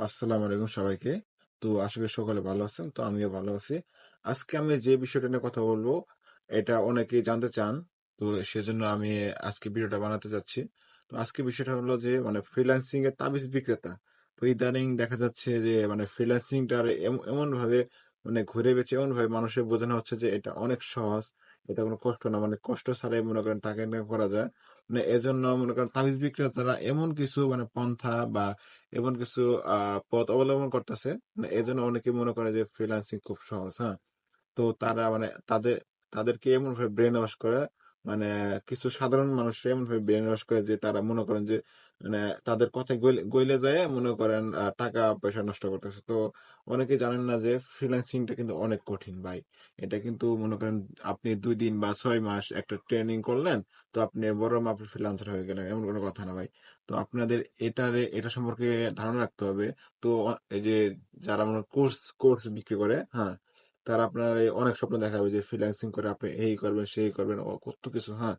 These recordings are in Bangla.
আসসালামু আলাইকুম সবাইকে। তো আশা করি সকলে ভালো আছেন। তো আমিও ভালো আছি। আজকে আমি যে বিষয়টা নিয়ে কথা বলব, এটা অনেকেই জানতে চান। তো সেজন্য আমি আজকে ভিডিওটা বানাতে চাচ্ছি। তো আজকে বিষয়টা হলো যে মানে ফ্রিল্যান্সিং এর তাবিজ বিক্রেতা। তো ইদানিং দেখা যাচ্ছে যে মানে ফ্রিল্যান্সিংটার এম এমনভাবে মানে ঘুরে বেঁচে এমনভাবে মানুষের বোঝানো হচ্ছে যে এটা অনেক সহজ। এটা কোনো কষ্ট না। মানে কষ্ট ছাড়াই মনে করেন টাকা ইনকাম করা যায়। মানে এজন্য মনে করেন তাবিজ বিক্রেতারা এমন কিছু মানে পন্থা বা এমন কিছু পথ অবলম্বন করতেছে। মানে এজন্য অনেকে মনে করে যে ফ্রিলান্সিং খুব সহজ, হ্যাঁ? তো তারা মানে তাদের তাদেরকে এমন ভাবে ব্রেন ওয়াশ করে মানে কিছু সাধারণ মানুষরা এমনভাবে ব্রেন ওয়াশ করে যে তারা মনে করেন যে মানে তাদের কথায় গইলে যায় মনে করেন টাকা পয়সা নষ্ট করতেছে। তো অনেকে জানেন না যে ফ্রিল্যান্সিংটা কিন্তু অনেক কঠিন ভাই। এটা কিন্তু মনে করেন আপনি দুই দিন বা ছয় মাস একটা ট্রেনিং করলেন, তো আপনি বড় মাপের ফ্রিল্যান্সার হয়ে গেলেন। এমন কোনো কথা না ভাই। তো আপনাদের এটারে এটা সম্পর্কে ধারণা রাখতে হবে। তো এই যে যারা মনে কোর্স কোর্স বিক্রি করে, হ্যাঁ? তারা আপনার এই অনেক স্বপ্ন দেখাবে যে ফ্রিল্যান্সিং করে আপনি এই করবেন, সেই করবেন, কত কিছু, হ্যাঁ?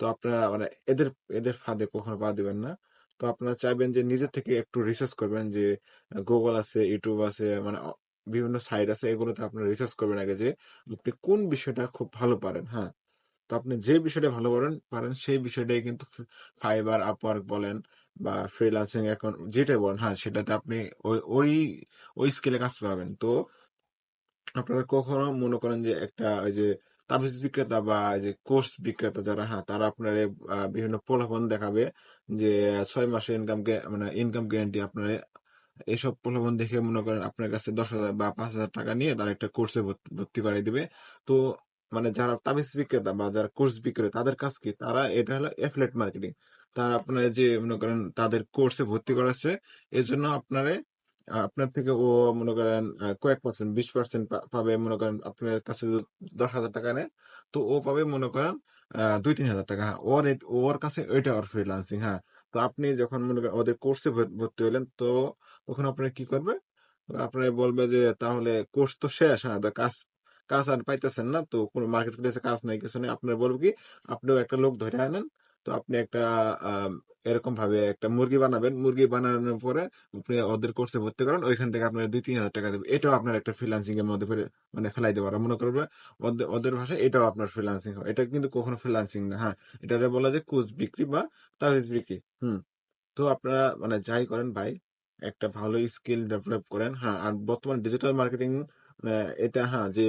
তো আপনারা মানে এদের এদের ফাঁদে কখনো পা দিবেন না। তো আপনারা চাইবেন যে নিজে থেকে একটু রিসার্চ করবেন যে গুগল আছে, ইউটিউব আছে মানে বিভিন্ন সাইট আছে এগুলোতে আপনারা রিসার্চ করবেন আগে যে আপনি কোন বিষয়টা খুব ভালো পারেন, হ্যাঁ? তো আপনি যে বিষয়টা ভালো পারেন পারেন সেই বিষয়টাই কিন্তু ফাইবার Upwork বলেন বা ফ্রিল্যান্সিং এখন যেটাই বলেন, হ্যাঁ, সেটাতে আপনি ওই ওই ওই স্কেলে কাজ পাবেন। তো আপনারা কখনো মনে করেন যে একটা ওই যে তাবিজ বিক্রেতা বা যে কোর্স বিক্রেতা যারা হ্যাঁ তারা আপনার বিভিন্ন প্রলোভন দেখাবে যে ছয় মাসের ইনকাম মানে ইনকাম গ্যারান্টি আপনার এইসব প্রলোভন দেখে মনে করেন আপনার কাছে দশ হাজার বা পাঁচ হাজার টাকা নিয়ে তারা একটা কোর্সে ভর্তি করাই দিবে। তো মানে যারা তাবিজ বিক্রেতা বা যারা কোর্স বিক্রেতা, তাদের কাজ কি? তারা এটা হলো এফলেট মার্কেটিং তারা আপনার যে মনে করেন তাদের কোর্সে ভর্তি করাচ্ছে এর জন্য আপনারে আপনার থেকে ও মনে করেন কয়েক পার্সেন্ট বিশ পার্সেন্ট পাবে মনে করেন আপনার কাছে দশ হাজার টাকা নেয়, তো ও পাবে মনে করেন আ ৳২-৩,০০০ হ্যাঁ। ওর ওর কাছে ওইটা ওর ফ্রিল্যান্সিং হ্যাঁ। তো আপনি যখন মনে করেন ওদের কোর্সে ভর্তি হইলেন, তো তখন আপনার কি করবে? আপনার বলবে যে তাহলে কোর্স তো শেষ, হ্যাঁ, কাজ কাজ আর পাইতেছেন না। তো কোনো মার্কেট প্লেসে কাজ নাই, কিছু নেই। আপনার বলবে কি? আপনিও একটা লোক ধরে আনেন। তো আপনি একটা এরকম ভাবে একটা মুরগি বানাবেন। মুরগি বানানোর পরে আপনি ওদের কোর্সে ভর্তি করেন। ওইখান থেকে আপনারা ৳২-৩,০০০ দিবে। এটাও আপনার একটা ফ্রিল্যান্সিং এর মধ্যে মানে ফেলাই দিবে। ওরা মনে করবে ওদে ওদের ভাষায় এটাও আপনার ফ্রিল্যান্সিং হয়। এটা কিন্তু কখনো ফ্রিল্যান্সিং না। হ্যাঁ, এটারে বলা যায় কুচ বিক্রি বা তাবিজ বিক্রি। হুম। তো আপনারা মানে যাই করেন ভাই, একটা ভালো স্কিল ডেভেলপ করেন। হ্যাঁ, আর বর্তমান ডিজিটাল মার্কেটিং এটা হ্যাঁ, যে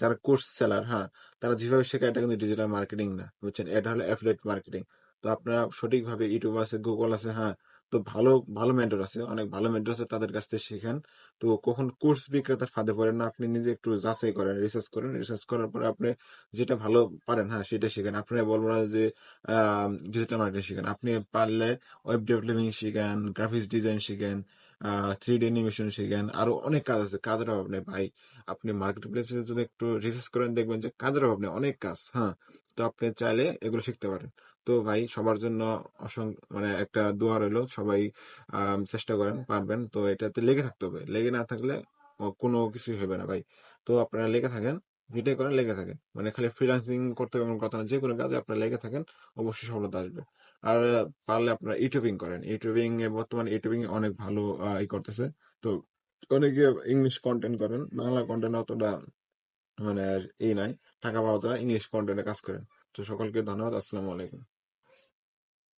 যারা কোর্স সেলার, হ্যাঁ, তারা যেভাবে শেখায় এটা কিন্তু ডিজিটাল মার্কেটিং না। বুঝছেন? এটা হলো এফিলিয়েট মার্কেটিং। তো আপনারা সঠিকভাবে ইউটিউব আছে, গুগল আছে, হ্যাঁ, তো ভালো, ভালো মেন্টর আছে। অনেক ভালো মেন্টর আছে তাদের কাছ থেকে শেখেন তো কখন কোর্স বিক্রেতার ফাঁদে পড়েন না। আপনি নিজে একটু যাচাই করেন, রিসার্চ করেন। রিসার্চ করার পরে আপনি যেটা ভালো পারেন, হ্যাঁ, সেটা শিখেন। আপনি বলব না যে ডিজিটাল মার্কেটিং শিখেন। আপনি পারলে ওয়েব ডেভেলপিং শিখেন, গ্রাফিক্স ডিজাইন শিখেন, আ 3D অ্যানিমেশন শিখেন। আরও অনেক কাজ আছে। কাজের অভাব নেই ভাই। আপনি মার্কেট প্লেসে যদি একটু রিসার্চ করেন দেখবেন যে কাজের অভাব নেই। অনেক কাজ, হ্যাঁ। তো আপনি চাইলে এগুলো শিখতে পারেন। তো ভাই সবার জন্য অসং মানে একটা দোয়া রইল। সবাই চেষ্টা করেন, পারবেন। তো এটাতে লেগে থাকতে হবে। লেগে না থাকলে কোনো কিছুই হবে না ভাই। তো আপনারা লেগে থাকেন। যেটাই করেন লেগে থাকেন। মানে খালি ফ্রিলান্সিং করতে হবে কথা না। যে কোনো কাজে আপনারা লেগে থাকেন, অবশ্যই সফলতা আসবে। আর পারলে আপনারা ইউটিউবিং করেন। ইউটিউবিং বর্তমানে ইউটিউবিং অনেক ভালো ই করতেছে। তো অনেকে ইংলিশ কন্টেন্ট করেন। বাংলা কন্টেন্ট অতটা মানে এই নাই। টাকা পাওয়া যায় ইংলিশ কন্টেন্টে কাজ করেন। তো সকলকে ধন্যবাদ। আসসালামু আলাইকুম।